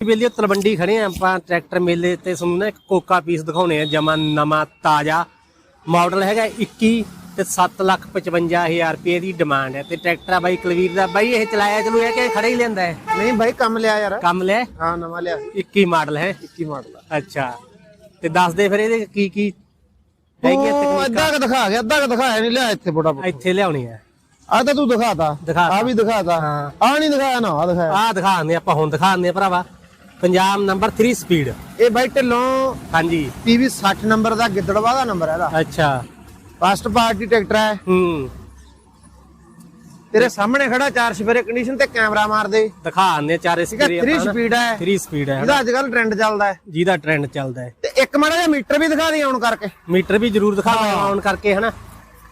ਵੇਲੇ ਤਲਵੰਡੀ ਖੜੇ ਆ ਆਪਾਂ ਟਰੈਕਟਰ ਮੇਲੇ ਤੇ ਤੁਹਾਨੂੰ ਨਾ ਇੱਕ ਕੋਕਾ ਪੀਸ ਦਿਖਾਉਣੇ ਆ ਜਮਾ ਨਵਾਂ ਤਾਜ਼ਾ ਮਾਡਲ ਹੈਗਾ 21 ਤੇ 755000 ਰੁਪਏ ਦੀ ਡਿਮਾਂਡ ਹੈ ਤੇ ਟਰੈਕਟਰ ਆ ਬਾਈ ਕੁਲਵੀਰ ਦਾ। ਬਾਈ ਇਹ ਚਲਾਇਆ ਚਲੂ ਹੈ ਕਿ ਖੜਾ ਹੀ ਲੈਂਦਾ ਹੈ? ਨਹੀਂ ਭਾਈ ਕੰਮ ਲਿਆ ਯਾਰ। ਕੰਮ ਲਿਆ ਹਾਂ? ਨਵਾਂ ਲਿਆ। 21 ਮਾਡਲ ਹੈ? 21 ਮਾਡਲ ਆ। ਅੱਛਾ। ਤੇ ਦੱਸ ਦੇ ਫਿਰ ਇਹਦੇ ਕੀ ਕੀ ਹੈਗੀਆਂ ਤਕਨੀਕਾਂ? ਅੱਧਾ ਕ ਦਿਖਾ ਗਿਆ ਅੱਧਾ ਕ ਦਿਖਾਇਆ ਨਹੀਂ ਲਿਆ ਇੱਥੇ ਬੋਟਾ ਇੱਥੇ ਲਿਆਉਣੀ ਹੈ। ਆ ਤਾਂ ਤੂੰ ਦਿਖਾਤਾ। ਆ ਵੀ ਦਿਖਾਤਾ। ਹਾਂ। ਆ ਨਹੀਂ ਦਿਖਾਇਆ ਨਾ ਆ ਦਿਖਾਇਆ। ਆਹ ਦਿਖਾਉਂਦੇ ਆਪਾਂ ਹੁਣ ਦਿਖਾਉਂਦੇ ਆ ਭਰਾਵਾ। ਪੰਜਾਬ ਨੰਬਰ 3 ਸਪੀਡ ਇਹ ਬਾਈ ਢਿੱਲੋਂ ਹਾਂਜੀ। ਪੀਵੀ 60 ਨੰਬਰ ਦਾ ਗਿੱਦੜਵਾ ਦਾ ਨੰਬਰ ਹੈ ਇਹਦਾ। ਅੱਛਾ। ਫਸਟ ਪਾਰਟੀ ਟਰੈਕਟਰ ਹੈ। ਹੂੰ। ਤੇਰੇ ਸਾਹਮਣੇ ਖੜਾ ਚਾਰ ਸਪੇਰੇ ਕੰਡੀਸ਼ਨ ਤੇ ਕੈਮਰਾ ਮਾਰ ਦੇ। ਦਿਖਾਉਂਦੇ ਆ ਚਾਰੇ ਹੈ 3 ਸਪੀਡ ਹੈ। 3 ਸਪੀਡ ਹੈ ਇਹਦਾ ਅੱਜ ਕੱਲ ਟ੍ਰੈਂਡ ਚੱਲਦਾ ਹੈ। ਜਿਹਦਾ ਟ੍ਰੈਂਡ ਚੱਲਦਾ ਹੈ। ਤੇ ਇੱਕ ਮਾੜਾ ਜਿਹਾ ਮੀਟਰ ਵੀ ਦਿਖਾ ਦੇ ਆਉਣ ਕਰਕੇ। ਮੀਟਰ ਵੀ ਜ਼ਰੂਰ ਦਿਖਾਵਾਂਗੇ ਆਨ ਕਰਕੇ ਹਨਾ?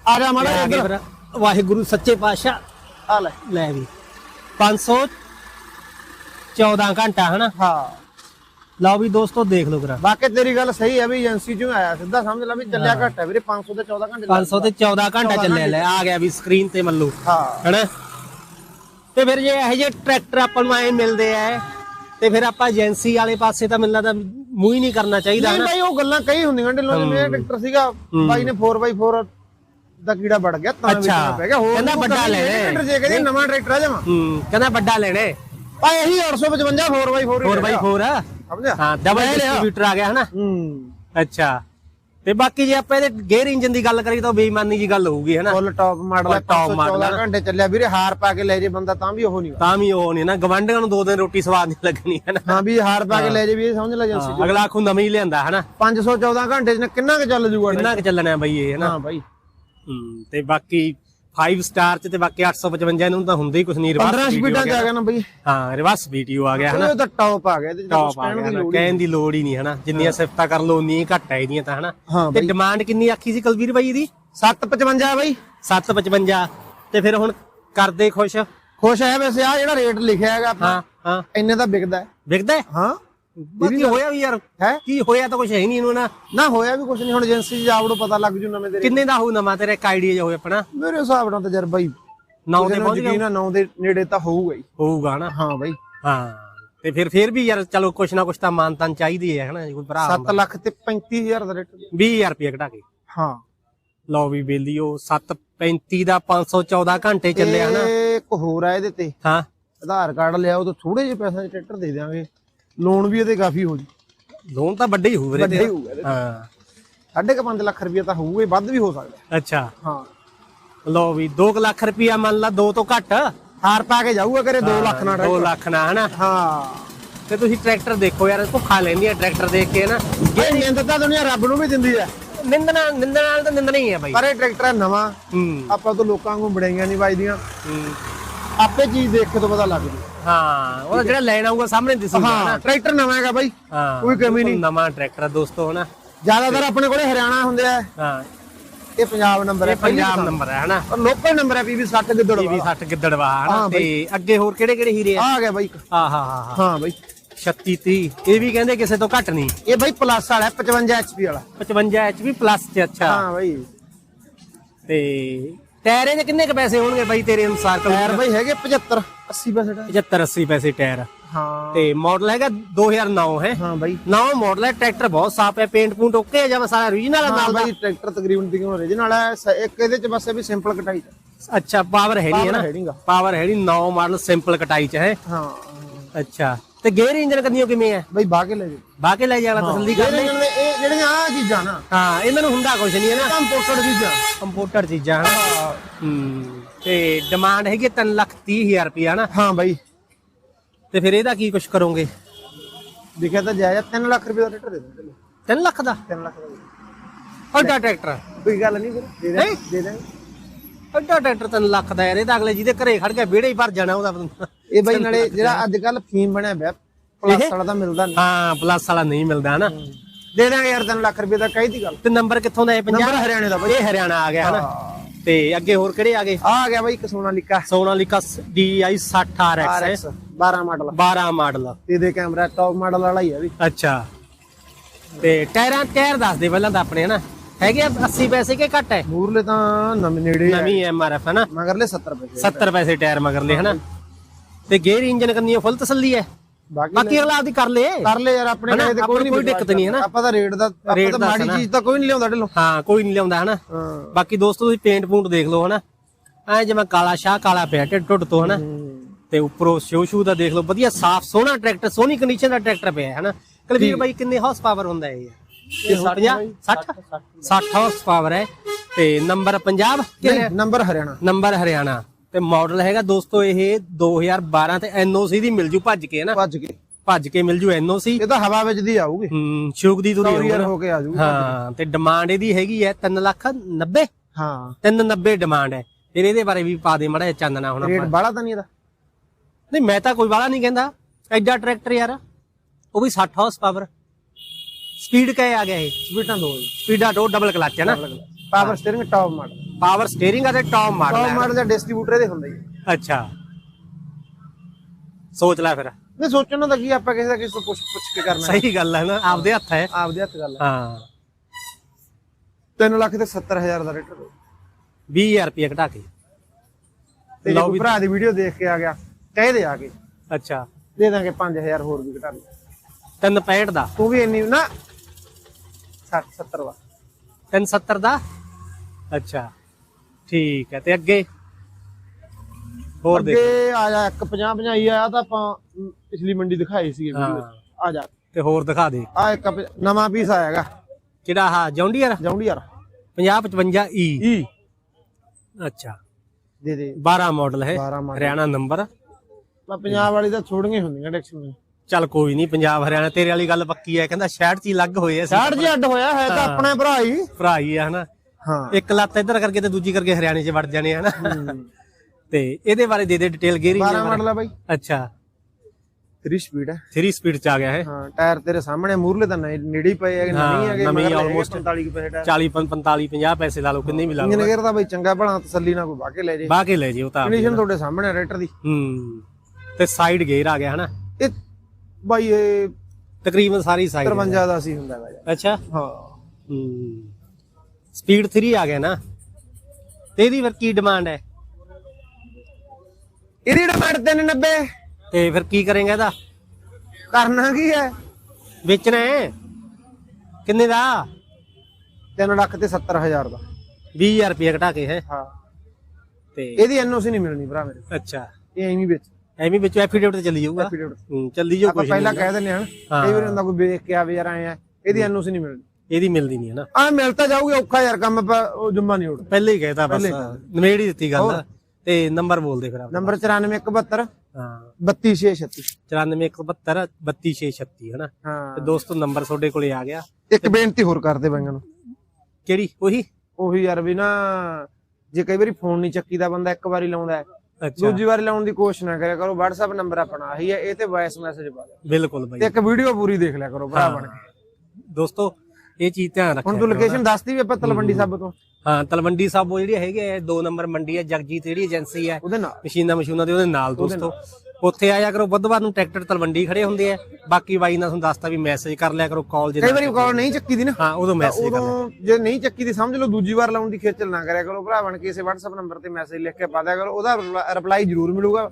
ਆ ਜਾ ਮਾੜਾ ਜਿਹਾ ਵਾਹਿਗੁਰੂ ਸੱਚੇ ਪਾਤਸ਼ਾਹ। ਆ ਲੈ। ਲੈ ਵੀ। 514 ਘੰਟਾ ਹਨਾ? ਹਾਂ। ਲਓ ਵੀ ਦੋਸਤੋ ਦੇਖ ਲਓ ਕਰਾ ਬਾਕੀ ਤੇਰੀ ਗੱਲ ਸਹੀ ਹੈ ਵੀ ਏਜੰਸੀ ਚੋਂ ਆਇਆ ਸਿੱਧਾ ਸਮਝ ਲੈ ਵੀ ਚੱਲਿਆ ਘੱਟ ਹੈ ਵੀਰੇ 500 ਤੇ 14 ਘੰਟੇ 500 ਤੇ 14 ਘੰਟਾ ਚੱਲਿਆ ਲੈ ਆ ਗਿਆ ਵੀ ਸਕਰੀਨ ਤੇ ਮੱਲੂ ਹਾਂ। ਹਨਾ? ਤੇ ਫਿਰ ਜੇ ਇਹੋ ਜਿਹੇ ਟਰੈਕਟਰ ਆਪਾਂ ਨੂੰ ਐ ਮਿਲਦੇ ਆ ਤੇ ਫਿਰ ਆਪਾਂ ਏਜੰਸੀ ਵਾਲੇ ਪਾਸੇ ਤਾਂ ਮੈਨੂੰ ਲੱਗਦਾ ਮੂੰਹ ਹੀ ਨਹੀਂ ਕਰਨਾ ਚਾਹੀਦਾ ਹਨਾ? ਭਾਈ ਉਹ ਗੱਲਾਂ ਕਈ ਹੁੰਦੀਆਂ ਢਿੱਲੋਂ ਜਿਵੇਂ ਟਰੈਕਟਰ ਸੀਗਾ ਬਾਈ ਨੇ 4x4 ਦਾ ਕੀੜਾ ਵੜ ਗਿਆ ਤਾਂ। ਵੇਚਣਾ ਪੈ ਗਿਆ ਹੋਰ ਕਹਿੰਦਾ ਵੱਡਾ ਕਰਨੀ ਲੈ ਨਹੀਂ, ਟਰੈਕਟਰ ਜੇ ਕਹਿੰਦੇ ਨਵਾਂ ਟਰੈਕਟਰ ਆ ਜਾਵਾਂ। ਹੂੰ ਕਹਿੰਦਾ ਵੱਡਾ ਲੈਣੇ ਆ ਇਹੀ 855 4x4 4 ਬਾਈ 4 ਆ। ਸਮਝਿਆ? ਹਾਂ ਡਬਲ। ਡਿਸਟ੍ਰੀਬਿਊਟਰ ਆ ਗਿਆ ਹਨਾ? ਹੂੰ। ਅੱਛਾ। ਤੇ ਬਾਕੀ ਜੇ ਆਪਾਂ ਇਹਦੇ ਗੇਅਰ ਇੰਜਨ ਦੀ ਗੱਲ ਕਰੀਏ ਤਾਂ ਬੇਈਮਾਨੀ ਜੀ ਗੱਲ ਹੋਊਗੀ ਹਨਾ? ਫੁੱਲ ਟਾਪ ਮਾਡਲ ਹੈ model 514 ਆ। ਘੰਟੇ ਚੱਲਿਆ। ਵੀਰੇ ਹਾਰ ਪਾ ਕੇ ਲੈ ਜੇ ਬੰਦਾ ਤਾਂ ਵੀ ਉਹ ਨਹੀਂ ਤਾਂ ਵੀ ਉਹ ਨਹੀਂ ਨਾ ਗਵੰਡਾਂ ਨੂੰ ਦੋ ਦਿਨ ਰੋਟੀ ਸਵਾਦ ਨਹੀਂ ਲੱਗਣੀ ਹੈ ਨਾ ਹਾਂ ਵੀ ਹਾਰ ਪਾ ਕੇ ਲੈ ਜੇ ਵੀ ਇਹ ਸਮਝ ਲੈ ਏਜੰਸੀ ਅਗਲਾ ਆਖੂ ਨਵੀਂ ਹੀ ਲਿਆਂਦਾ ਹਨਾ? 514 ਘੰਟੇ ਚ ਕਿੰਨਾ ਕੁ ਚੱਲ ਜੂਗਾ ਕਿੰਨਾ ਕੁ ਚੱਲਣਾ ਬਈ ਇਹ ਹਨਾ? ਹਾਂ ਬਾਈ। ਹੂੰ ਤੇ ਬਾਕੀ 5 ਸਟਾਰ ਚ ਤੇ ਬਾਕੀ 855 ਨੂੰ ਤਾਂ ਹੁੰਦਾ ਹੀ ਕੁਝ ਨਹੀਂ ਰਿਵਰਸ 15 ਸਪੀਡਾਂ ਚ ਆ ਗਿਆ। ਨਾ ਬਾਈ। ਹਾਂ ਰਿਵਰਸ ਵੀਡੀਓ ਆ ਗਿਆ ਹਨਾ। ਉਹ ਤਾਂ ਟੌਪ ਆ ਗਿਆ ਇਹਦੇ ਟੌਪ ਆ ਗਿਆ ਦੀ ਨਾ, ਲੋੜ ਕਹਿਣ ਦੀ ਲੋੜ ਹੀ ਨਹੀਂ ਹਨਾ। ਜਿੰਨੀਆਂ ਸਿਫਤਾਂ ਕਰ ਲੋ ਉਨੀ ਘੱਟ ਹੈ ਇਹਦੀਆਂ ਤਾਂ ਹਨਾ। ਤੇ ਡਿਮਾਂਡ ਕਿੰਨੀ ਆਖੀ ਸੀ ਕੁਲਵੀਰ ਬਾਈ ਦੀ? 755 ਬਾਈ। 755 ਤੇ ਫਿਰ ਹੁਣ ਕਰਦੇ ਖੁਸ਼। ਖੁਸ਼ ਹੈ ਵੈਸੇ ਆ ਜਿਹੜਾ ਰੇਟ ਲਿਖਿਆ ਹੈਗਾ ਹਾਂ ਹਾਂ। ਇੰਨੇ ਦਾ ਵਿਕਦਾ ਹੈ। ਵਿਕਦਾ ਹੈ? ਹਾਂ ਬਾਕੀ ਹੋਇਆ ਵੀ ਯਾਰ ਹੈ? ਕੀ ਹੋਇਆ ਤਾਂ ਕੁਝ ਹੈ ਹੀ ਨਹੀਂ ਇਹਨੂੰ ਨਾ? ਨਾ ਹੋਇਆ ਵੀ ਕੁਛ ਨਹੀਂ ਹੁਣ ਏਜੰਸੀ ਜਾਵੜੋ ਪਤਾ ਲੱਗ ਜੂ ਨਵੇਂ ਤੇਰੇ ਕਿੰਨੇ ਦਾ ਹੋਊ ਨਵਾਂ ਤੇਰਾ? ਇੱਕ ਆਈਡੀਆ ਜਿਹਾ ਹੋਇਆ ਆਪਣਾ। ਮੇਰੇ ਹਿਸਾਬ ਨਾਲ ਤਾਂ ਯਾਰ ਬਾਈ ਨੌ ਤੇ ਪਹੁੰਚ ਗਿਆ। ਆ 9 ਦੇ ਨੇੜੇ ਤਾਂ ਹੋਊਗਾ ਹੀ। ਹੋਊਗਾ ਨਾ। ਹਾਂ ਬਾਈ। ਹਾਂ ਤੇ ਫਿਰ ਫਿਰ ਵੀ ਯਾਰ ਚਲੋ ਕੁਛ ਨਾ ਕੁਛ ਤਾਂ ਮਾਨਤਾਨ ਚਾਹੀਦੀ ਹੈ ਹਨਾ? ਕੋਈ ਭਰਾ 7 ਲੱਖ ਤੇ 35000 ਦਾ ਰੇਟ। 20000 ਰੁਪਏ ਘਟਾ ਕੇ। ਹਾਂ। ਲਓ ਵੀ ਬੇਲੀਓ 735 ਦਾ 514 ਘੰਟੇ ਚੱਲਿਆ ਹਨਾ? ਇੱਕ ਹੋਰ ਆ ਇਹਦੇ ਤੇ। ਹਾਂ। ਆਧਾਰ ਕਾਰਡ ਲਿਆ ਉਹ ਤਾਂ ਥੋੜੇ ਜਿਹੇ ਪੈਸੇ ਦੇ ਟਰੈਕਟਰ ਦੇ ਦਿਆਂਗੇ। ਲੋਨ ਵੀ ਇਹਦੇ ਕਾਫੀ ਹੋ ਜੂ। ਲੋਨ ਤਾਂ ਵੱਡੇ ਹੀ ਹੋਊ ਵੀਰੇ ਵੱਡੇ। ਹੋਊਗਾ ਇਹਦੇ ਹਾਂ। ਲੱਖ ਰੁਪਏ ਤਾਂ ਹੋਊਗਾ ਹੀ, ਵੱਧ ਵੀ ਹੋ ਸਕਦਾ। ਅੱਛਾ। ਹਾਂ। ਲਓ ਵੀ 2 ਲੱਖ ਰੁਪਿਆ ਮੰਨ ਲਾ 2 ਤੋਂ ਘੱਟ ਹਾਰ ਪਾ ਕੇ ਜਾਊਗਾ ਕਰੇ 2 ਲੱਖ ਨਾਲ 2 ਲੱਖ ਨਾ ਹਨਾ? ਹਾਂ। ਤੇ ਤੁਸੀਂ ਟਰੈਕਟਰ ਦੇਖੋ ਯਾਰ ਭੁੱਖਾ ਲੈਂਦੀ ਆ ਟਰੈਕਟਰ ਦੇਖ ਕੇ ਨਾ ਇਹ ਨਿੰਦ ਤਾਂ ਦੁਨੀਆ ਰੱਬ ਨੂੰ ਵੀ ਦਿੰਦੀ ਹੈ ਨਿੰਦਣਾ ਨਿੰਦਣਾ ਨਾਲ ਤਾਂ ਨਿੰਦਣਾ ਹੀ ਆ ਬਾਈ। ਪਰ ਇਹ ਟਰੈਕਟਰ ਹੈ ਨਵਾਂ। ਹੂੰ। ਆਪਾਂ ਤੋਂ ਲੋਕਾਂ ਨੂੰ ਬੜਾਈਆਂ ਨਹੀਂ ਵੱਜਦੀਆਂ। ਹੂੰ। ਆਪੇ ਚੀਜ਼ ਦੇਖ ਕੇ ਤੋਂ ਪਤਾ ਲੱਗ ਜੂ। ਹਾਂ ਉਹ ਜਿਹੜਾ ਲੈਣ ਆਊਗਾ ਸਾਹਮਣੇ ਦਿਸੂਗਾ ਹਾਂ ਟਰੈਕਟਰ ਨਵਾਂ ਹੈਗਾ ਬਾਈ ਹਾਂ ਕੋਈ ਕਮੀ ਨਹੀਂ। ਨਵਾਂ ਟਰੈਕਟਰ ਆ ਦੋਸਤੋ ਹਨਾ। ਜ਼ਿਆਦਾਤਰ ਆਪਣੇ ਕੋਲੇ ਹਰਿਆਣਾ ਹੁੰਦੇ ਆ। ਹਾਂ। ਇਹ ਪੰਜਾਬ ਨੰਬਰ ਹੈ ਪੰਜਾਬ ਨੰਬਰ ਹੈ ਹਨਾ। ਪਰ ਲੋਕਲ ਨੰਬਰ ਹੈ ਪੀਵੀ 60 ਦੇ ਦੜ ਵੀ 60 ਗਿੱਦੜਵਾ ਹਨਾ ਤੇ ਅੱਗੇ ਹੋਰ ਕਿਹੜੇ ਕਿਹੜੇ ਹੀਰੇ ਆ? ਆ ਗਿਆ ਬਾਈ। ਹਾਂ ਹਾਂ ਹਾਂ ਹਾਂ। ਬਾਈ। 36 30 ਇਹ ਵੀ ਕਹਿੰਦੇ ਕਿਸੇ ਤੋਂ ਘੱਟ ਨਹੀਂ। ਇਹ ਬਾਈ ਪਲੱਸ ਵਾਲਾ ਹੈ, 55 ਐਚਪੀ ਵਾਲਾ। 55 ਐਚਪੀ ਪਲੱਸ ਚ ਅੱਛਾ। ਹਾਂ ਬਾਈ। ਤੇ ਟਾਇਰ ਇਹਦੇ ਕਿੰਨੇ ਕ ਪੈਸੇ ਹੋਣਗੇ ਬਾਈ ਤੇਰੇ ਅਨੁਸਾਰ? ਟਾਇਰ ਬਾਈ ਹੈਗੇ 75 80 ਪੈਸੇ ਟਾਇਰ 75 80 ਪੈਸੇ ਟਾਇਰ ਹਾਂ ਤੇ ਮਾਡਲ ਹੈਗਾ 2009 ਹੈ ਹਾਂ ਬਾਈ ਨਵਾਂ ਮਾਡਲ ਹੈ ਟਰੈਕਟਰ ਬਹੁਤ ਸਾਫ਼ ਹੈ ਪੇਂਟ ਪੂੰਟ ਓਕੇ ਹੈ ਜਾਂ ਸਾਰਾ ਓਰੀਜਨਲ ਹੈ ਨਾਲ ਦਾ ਬਾਈ ਟਰੈਕਟਰ ਤਕਰੀਬਨ ਤਕਰੀਬਨ ਓਰੀਜਨਲ ਹੈ ਸ- ਇੱਕ ਇਹਦੇ ਚ ਬਸ ਇਹ ਵੀ ਸਿੰਪਲ ਕਟਾਈ ਚ ਅੱਛਾ ਪਾਵਰ ਹੈ ਨਹੀਂ ਹੈ Power ਨਾ। ਪਾਵਰ ਹੈ ਨਹੀਂ ਨੌ ਮਾਡਲ ਸਿੰਪਲ ਕਟਾਈ ਚ ਹੈ ਹਾਂ ਅੱਛਾ ਤੇ ਗੇਅਰ ਇੰਜਨ ਕੰਨੀਓ ਕਿਵੇਂ ਹੈ ਬਾਈ ਬਾਹ ਕੇ ਲੈ ਜੀ ਬਾਕੇ ਲੈ ਜਾਣਾ ਤਸੱਲੀ ਕਰ ਲੈ। ਇਹ ਜਿਹੜੀਆਂ ਆ ਚੀਜ਼ਾਂ ਨਾ। ਹਾਂ ਇਹਨਾਂ ਨੂੰ ਹੁੰਦਾ ਕੁਝ ਨਹੀਂ ਹੈ ਨਾ। ਕੰਪੋਰਟਡ ਚੀਜ਼ਾਂ। ਕੰਪਿਊਟਰ ਚੀਜ਼ਾਂ ਹਨ? ਹੂੰ। ਤੇ ਡਿਮਾਂਡ ਹੈਗੀ 3 ਲੱਖ 30 ਹਜ਼ਾਰ ਰੁਪਇਆ ਨਾ ਹਾਂ ਬਾਈ। ਤੇ ਫਿਰ ਇਹਦਾ ਕੀ ਕੁਝ ਕਰੋਗੇ? ਲਿਖਿਆ ਤਾਂ ਜਾਇਜ਼ 3 ਲੱਖ ਰੁਪਏ ਦਾ ਟਰੈਕਟਰ ਦੇ ਦਿੰਦੇ 3 ਲੱਖ ਦਾ? 3 ਲੱਖ ਦਾ ਵੱਡਾ ਟਰੈਕਟਰ ਕੋਈ ਗੱਲ ਨਹੀਂ ਫਿਰ ਦੇ ਦੇ। ਦੇ ਦੇ ਵੱਡਾ ਟਰੈਕਟਰ 3 ਲੱਖ ਦਾ ਯਾਰ ਇਹ ਤਾਂ ਅਗਲੇ ਜਿਹਦੇ ਘਰੇ ਖੜ ਗਿਆ ਵਿਹੜੇ ਹੀ ਭਰ ਜਾਣਾ ਉਹਦਾ ਬੰਦਾ। ਇਹ ਬਾਈ ਨਾਲੇ ਜਿਹੜਾ ਅੱਜ ਕੱਲ ਫੀਮ ਬਣਿਆ ਪਿਆ ਪਲੱਸ ਵਾਲਾ ਤਾਂ ਮਿਲਦਾ ਨਹੀਂ ਹਾਂ ਪਲੱਸ ਵਾਲਾ ਨਹੀਂ ਮਿਲਦਾ ਹਨਾ? ਦੇ ਦਾਂਗੇ ਯਾਰ 3 ਲੱਖ ਰੁਪਏ ਦਾ ਕਹੀ ਦੀ ਗੱਲ? ਤੇ ਨੰਬਰ ਕਿੱਥੋਂ ਦਾ ਹੈ ਨੰਬਰ ਪੰਜਾਬ ਹਰਿਆਣੇ ਦਾ ਬਾਈ। ਇਹ ਹਰਿਆਣਾ ਆ ਗਿਆ ਹਨਾ? ਤੇ ਅੱਗੇ ਹੋਰ ਕਿਹੜੇ ਆ ਗਏ? ਆ ਗਿਆ ਬਾਈ ਇੱਕ Sonalika. Sonalika DI 60 RX ਹੈ? RX 12 model. 12 ਮਾਡਲ। ਇਹਦੇ ਕੈਮਰਾ ਟੌਪ ਮਾਡਲ ਵਾਲਾ ਹੀ ਆ ਵੀ। ਅੱਛਾ। ਤੇ ਟਾਇਰਾਂ ਟਾਇਰ ਦੱਸ ਦੇ ਪਹਿਲਾਂ ਤਾਂ ਆਪਣੇ ਹਨਾ? ਹੈਗੇ ਆ 80 ਪੈਸੇ ਕੇ ਘੱਟ ਹੈ? ਮੂਰਲੇ ਤਾਂ ਨਵੇਂ ਨੇੜੇ ਨਵੀਂ ਐਮਆਰਐਫ ਹਨਾ? ਮਗਰਲੇ 70 ਰੁਪਏ 70 ਪੈਸੇ ਟਾਇਰ ਮਗਰਲੇ ਹਨਾ? ਤੇ ਗੇਅਰ ਇੰਜਨ ਕੰਨੀ ਫੁੱਲ ਤਸੱਲੀ ਹੈ। ਬਾਕੀ ਅਗਲਾ ਆਪਦੀ ਕਰ ਲੇ। ਕਰ ਲੈ ਯਾਰ ਆਪਣੇ ਘਰੇ ਤੇ ਕੋਈ ਕੋਈ ਦਿੱਕਤ ਨਹੀਂ ਹੈ ਨਾ। ਆਪਾਂ ਤਾਂ ਰੇਟ ਦਾ ਆਪਾਂ ਤਾਂ ਮਾੜੀ। ਚੀਜ਼ ਤਾਂ ਕੋਈ ਨਹੀਂ ਲਿਆਉਂਦਾ ਢਿੱਲੋਂ। ਹਾਂ ਕੋਈ ਨਹੀਂ ਲਿਆਉਂਦਾ ਹਨਾ? ਬਾਕੀ ਦੋਸਤੋ ਤੁਸੀਂ ਪੇਂਟ ਪੂੰਟ ਦੇਖ ਲਓ ਹਨਾ? ਐ ਜਿਵੇਂ ਕਾਲਾ ਸ਼ਾਹ ਕਾਲਾ ਪਿਆ ਢਿੱਡ ਟੁੱਟ ਤੋਂ ਹਨਾ? ਤੇ ਉੱਪਰੋਂ ਸ਼ੋ ਸ਼ੂ ਦਾ ਦੇਖ ਲਓ ਵਧੀਆ ਸਾਫ਼ ਸੋਹਣਾ ਟਰੈਕਟਰ ਸੋਹਣੀ ਕੰਡੀਸ਼ਨ ਦਾ ਟਰੈਕਟਰ ਪਿਆ ਹੈ ਹਨਾ? ਕੁਲਵੀਰ ਬਾਈ ਕਿੰਨੇ ਹਾਰਸ ਪਾਵਰ ਹੁੰਦਾ ਹੈ ਇਹ ਇਹ 50 60 60 ਹਾਰਸ ਪਾਵਰ ਹੈ। ਤੇ number Punjab number Haryana. Number Haryana. ਤੇ ਮਾਡਲ ਹੈਗਾ ਦੋਸਤੋ ਇਹ 2012 ਤੇ ਐਨਓਸੀ ਦੀ ਮਿਲ ਜੂ ਭੱਜ ਕੇ ਹਨਾ ਭੱਜ ਕੇ। ਭੱਜ ਕੇ ਮਿਲ ਜੂ ਐਨਓਸੀ ਇਹ ਤਾਂ ਹਵਾ ਵਿੱਚ ਦੀ ਆਊਗੀ। ਹੂੰ ਸ਼ੂਕ ਦੀ ਦੂਰੀ ਕੌਰੀਅਰ ਹੋ ਕੇ ਆ ਜਾਊਗੀ ਹਾਂ ਤੇ ਡਿਮਾਂਡ ਇਹਦੀ ਹੈਗੀ ਹੈ 3 ਲੱਖ 90 ਹਾਂ। 390 ਡਿਮਾਂਡ ਹੈ। ਫਿਰ ਇਹਦੇ ਬਾਰੇ ਵੀ ਪਾ ਦੇ ਮੜਾ ਚਾਨਣਾ ਹੁਣ ਰੇਟ ਆਪਾਂ। ਬਾਲਾ ਤਾਂ ਨਹੀਂ ਇਹਦਾ? ਨਹੀਂ ਮੈਂ ਤਾਂ ਕੋਈ ਵਾਲਾ ਨਹੀਂ ਕਹਿੰਦਾ। ਐਡਾ ਟਰੈਕਟਰ ਯਾਰ ਉਹ ਵੀ 60 ਹਾਰਸ ਪਾਵਰ ਸਪੀਡ ਕਹੇ ਆ ਗਿਆ ਇਹ? ਸਪੀਡਾਂ ਦੋ ਸਪੀਡਾ ਦੋ ਡਬਲ ਕਲਚ ਹੈ ਨਾ। Power steering top model power steering ਅਤੇ ਟੌਪ ਮਾਡਲ ਟਾਪ ਹੈ ਮਾਡਲ ਦਾ ਡਿਸਟ੍ਰੀਬਿਊਟਰ ਇਹਦੇ ਹੁੰਦਾ ਹੀ ਅੱਛਾ। ਸੋਚ ਲੈ ਫਿਰ। ਨਹੀਂ ਸੋਚਣ ਦਾ ਕੀ ਆਪਾਂ ਕਿਸੇ ਦਾ ਕਿਸੇ ਤੋਂ ਪੁੱਛ ਪੁੱਛ ਕੇ ਕਰਨਾ। ਸਹੀ ਗੱਲ ਹੈ ਨਾ ਆਪਦੇ ਹੱਥ ਹੈ। ਆਪਦੇ ਹੱਥ ਗੱਲ ਹੈ ਹਾਂ। 3 ਲੱਖ ਤੇ 70000 ਦਾ ਰੇਟ 20000 ਰੁਪਏ ਘਟਾ ਕੇ। ਤੇ ਜੇ ਲਓ ਕੋਈ ਵੀ ਭਰਾ ਦੀ ਵੀਡੀਓ ਦੇਖ ਕੇ ਆ ਗਿਆ ਕਹਿ ਦੇ ਆ ਕੇ। ਅੱਛਾ। ਦੇ ਦਾਂਗੇ 5000 ਹੋਰ ਵੀ ਘਟਾ ਦੇ 365 ਦਾ? ਤੂੰ ਵੀ ਇੰਨੀ ਨਾ 60 70 ਵਾ। 370 ਦਾ? ਅੱਛਾ। ਠੀਕ ਹੈ ਤੇ ਅੱਗੇ? ਹੋਰ ਦੇਖ। ਅੱਗੇ ਆ ਜਾ 1 50 50 ਆਇਆ ਤਾਂ ਆਪਾਂ ਪਿਛਲੀ ਮੰਡੀ ਦਿਖਾਈ ਸੀ ਹਾਂ। ਆ ਜਾ। ਤੇ ਹੋਰ ਦਿਖਾ ਦੇ। ਆ ਇੱਕ ਪ- ਨਵਾਂ ਪੀਸ ਆਇਆਗਾ ਕਿਹੜਾ ਹਾ ਜੌਂਡੀਅਰ? ਜੌਂਡੀ ਯਾਰ 50 55 ਈ ਈ ਅੱਛਾ। ਦੇ ਦੇ। 12 ਮਾਡਲ ਹੈ। 12 ਮਾਡਲ ਹਰਿਆਣਾ ਨੰਬਰ ਮੈਂ ਪੰਜਾਬ ਵਾਲੀ ਤਾਂ ਛੋੜੀਆਂ ਹੁੰਦੀਆਂ ਡੈਕਸ਼ਨ ਚੱਲ ਕੋਈ ਨਹੀਂ ਪੰਜਾਬ ਹਰਿਆਣਾ ਤੇਰੇ ਵਾਲੀ ਗੱਲ ਪੱਕੀ ਹੈ। ਕਹਿੰਦਾ ਸ਼ਹਿਰ ਚ ਹੀ ਲੱਗ ਹੋਏ ਅਸੀਂ। ਸਾੜ ਜੀ ਅੱਡ ਹੋਇਆ ਹੈ ਤਾਂ ਆਪਣੇ ਭਰਾ ਹੀ। ਭਰਾ ਹੀ ਆ ਹਨਾ। ਹਾਂ। ਇੱਕ ਲੱਤ ਇੱਧਰ ਕਰਕੇ ਤੇ ਦੂਜੀ ਕਰਕੇ ਹਰਿਆਣੇ ਚ ਵੜ ਜਾਣੇ ਹਨਾ ਤੇ ਇਹਦੇ ਬਾਰੇ ਦੇ ਦੇ ਡਿਟੇਲ ਗੇਰੀ 12 ਮਾਡਲ ਆ ਬਾਈ। ਅੱਛਾ। 3 ਸਪੀਡ ਹੈ 3 ਸਪੀਡ ਚ ਆ ਗਿਆ ਹੈ ਹਾਂ ਟਾਇਰ ਤੇਰੇ ਸਾਹਮਣੇ ਮੂਰਲੇ ਤਾਂ ਨਹੀਂ- ਨੇੜੇ ਹੀ ਪਏ ਹੈਗੇ ਹਾਂ, ਨਵੀਂ ਹੈਗੇ ਨਵੀਂ almost 45 ਕੁ ਪੈਸੇ ਟਾਇਰ। 40 45 50 ਪੈਸੇ ਲਾ ਲਓ ਕਿੰਨੇ ਵੀ ਲਾ ਇੰਜਨ ਲਓ ਗੇਅਰ ਤਾਂ ਬਾਈ ਚੰਗਾ ਭਲਾ ਤਸੱਲੀ ਨਾਲ ਕੋਈ ਵਾਹ ਕੇ ਲੈ ਜੇ ਬਾਹ ਕੇ ਲੈ ਜਿਓ ਤਾਂ ਕੰਡੀਸ਼ਨ ਤੁਹਾਡੇ ਸਾਹਮਣੇ ਰੇਟਰ ਦੀ। ਹੂੰ ਤੇ ਸਾਈਡ ਗੇਅਰ ਆ ਗਿਆ ਹਨਾ? ਇਹ ਬਾਈ ਇਹ ਤਕਰੀਬਨ ਸਾਰੀ ਸਾਈਡ 53 ਦਾ ਸੀ ਹੁੰਦਾ ਹੈਗਾ। ਅੱਛਾ। ਹਾਂ। ਹੂੰ। ਸਪੀਡ 3 ਆ ਗਿਆ ਨਾ। ਤੇ ਇਹਦੀ ਫਿਰ ਕੀ ਡਿਮਾਂਡ ਹੈ? ਇਹਦੀ ਡਿਮਾਂਡ 390 ਤੇ ਫਿਰ ਕੀ ਕਰੇਗਾ ਇਹਦਾ? ਕਰਨਾ ਕੀ ਹੈ? ਵੇਚਣਾ ਹੈ। ਕਿੰਨੇ ਦਾ? 3 ਲੱਖ ਤੇ 70000 ਦਾ। 20000 ਰੁਪਏ ਘਟਾ ਕੇ ਹੈ। ਹਾਂ। ਤੇ ਇਹਦੀ ਐਨਓਸੀ ਨਹੀਂ ਮਿਲਣੀ ਭਰਾ ਮੇਰੇ ਅੱਛਾ। ਇਹ ਐਵੇਂ ਵਿੱਚ। ਐਵੇਂ ਵਿੱਚੋਂ ਐਫੀਡੇਵਿਟ ਤੇ ਚੱਲੀ ਜਾਊਗਾ। ਹੂੰ ਚੱਲੀ ਜਾਊ ਆਪਾਂ ਪਹਿਲਾਂ ਕਹਿ ਦਿੰਦੇ ਹਾਂ। ਕਈ ਵਾਰ ਹੁੰਦਾ ਕੋਈ ਵੇਖ ਕੇ ਆਵੇ ਯਾਰ ਆਏ ਆ ਇਹਦੀ ਐਨਓਸੀ ਨਹੀਂ ਮਿਲਣੀ। ਇਹਦੀ ਮਿਲਦੀ ਨਹੀਂ ਹੈ ਨਾ। ਆ ਮਿਲ ਤਾਂ ਜਾਊਗੀ ਔਖਾ ਯਾਰ ਕੰਮ ਪਰ ਉਹ ਜੁੰਮਾ ਨਹੀਂ ਉੜ ਪਹਿਲੇ ਹੀ ਕਹਿਤਾ ਬਸ। ਨਵੇੜ ਦਿੱਤੀ ਗੱਲ ਤੇ ਨੰਬਰ ਬੋਲ ਦੇ ਫਿਰ ਆਪ ਨੰਬਰ 94172 ਹਾਂ। 32636 94172 32636 ਹਨਾ? ਹਾਂ। ਤੇ ਦੋਸਤੋ ਨੰਬਰ ਤੁਹਾਡੇ ਕੋਲੇ ਆ ਗਿਆ। ਇੱਕ ਬੇਨਤੀ ਹੋਰ ਕਰਦੇ ਬੰਗਾਂ ਨੂੰ। ਕਿਹੜੀ? ਉਹੀ? ਉਹੀ ਯਾਰ ਵੀ ਨਾ ਜੇ ਕਈ ਵਾਰੀ ਫੋਨ ਨਹੀਂ ਚੱਕੀਦਾ ਬੰਦਾ ਇੱਕ ਵਾਰੀ ਲਾਉਂਦਾ ਦੂਜੀ ਵਾਰੀ ਲਾਉਣ ਦੀ ਕੋਸ਼ਿਸ਼ ਨਾ ਕਰਿਆ ਕਰੋ WhatsApp ਨੰਬਰ ਆਪਣਾ ਆਹੀ ਹੈ ਇਹ ਤੇ ਵਾਇਸ ਮੈਸੇਜ ਪਾ ਦਿਓ। ਬਿਲਕੁਲ ਬਾਈ। ਤੇ ਇੱਕ ਵੀਡੀਓ ਪੂਰੀ ਦੇਖ ਲਿਆ ਕਰੋ ਭਰਾ ਬਣ ਕੇ। ਦੋਸਤੋ ਇਹ ਚੀਜ਼ ਧਿਆਨ ਰੱਖਿਓ ਹੁਣ ਤੂੰ ਲੋਕੇਸ਼ਨ ਦੱਸਤੀ ਵੀ ਆਪਾਂ ਤਲਵੰਡੀ ਸਾਬ ਤੋਂ। ਹਾਂ ਤਲਵੰਡੀ ਸਾਬੋ ਜਿਹੜੀ ਹੈਗੇ ਆ ਦੋ ਨੰਬਰ ਮੰਡੀ ਹੈ ਜਗਜੀਤ ਜਿਹੜੀ ਏਜੰਸੀ ਹੈ ਉਹਦੇ ਨਾਲ। ਮਸ਼ੀਨਾਂ ਮਸ਼ੂਨਾਂ ਦੇ ਉਹਦੇ ਨਾਲ ਦੋਸਤੋ। ਉੱਥੇ ਆਇਆ ਕਰੋ ਬੁੱਧਵਾਰ ਨੂੰ ਟਰੈਕਟਰ ਤਲਵੰਡੀ ਖੜੇ ਹੁੰਦੇ ਆ। ਬਾਕੀ ਬਾਈ ਨਾਲ ਤੁਹਾਨੂੰ ਦੱਸਤਾ ਵੀ ਮੈਸੇਜ ਕਰ ਲਿਆ ਕਰੋ ਕਾਲ ਜੇ ਕਈ ਵਾਰੀ ਕਾਲ ਨਹੀਂ ਚੱਕੀ ਦੀ ਨਾ। ਹਾਂ ਉਦੋਂ ਮੈਸੇਜ ਕਰ ਉਦੋਂ ਜੇ ਨਹੀਂ ਚੱਕੀ ਦੀ ਸਮਝ ਲਓ ਦੂਜੀ ਵਾਰ ਲਾਉਣ ਦੀ ਖੇਚਲ ਨਾ ਕਰਿਆ ਕਰੋ। ਭਰਾ ਬਣ ਕੇ ਇਸੇ WhatsApp ਨੰਬਰ ਤੇ ਮੈਸੇਜ ਲਿਖ ਕੇ ਪਾ ਦਿਆ ਕਰੋ। ਉਹਦਾ ਰਿਪਲਾਈ ਜ਼ਰੂਰ ਮਿਲੂਗਾ।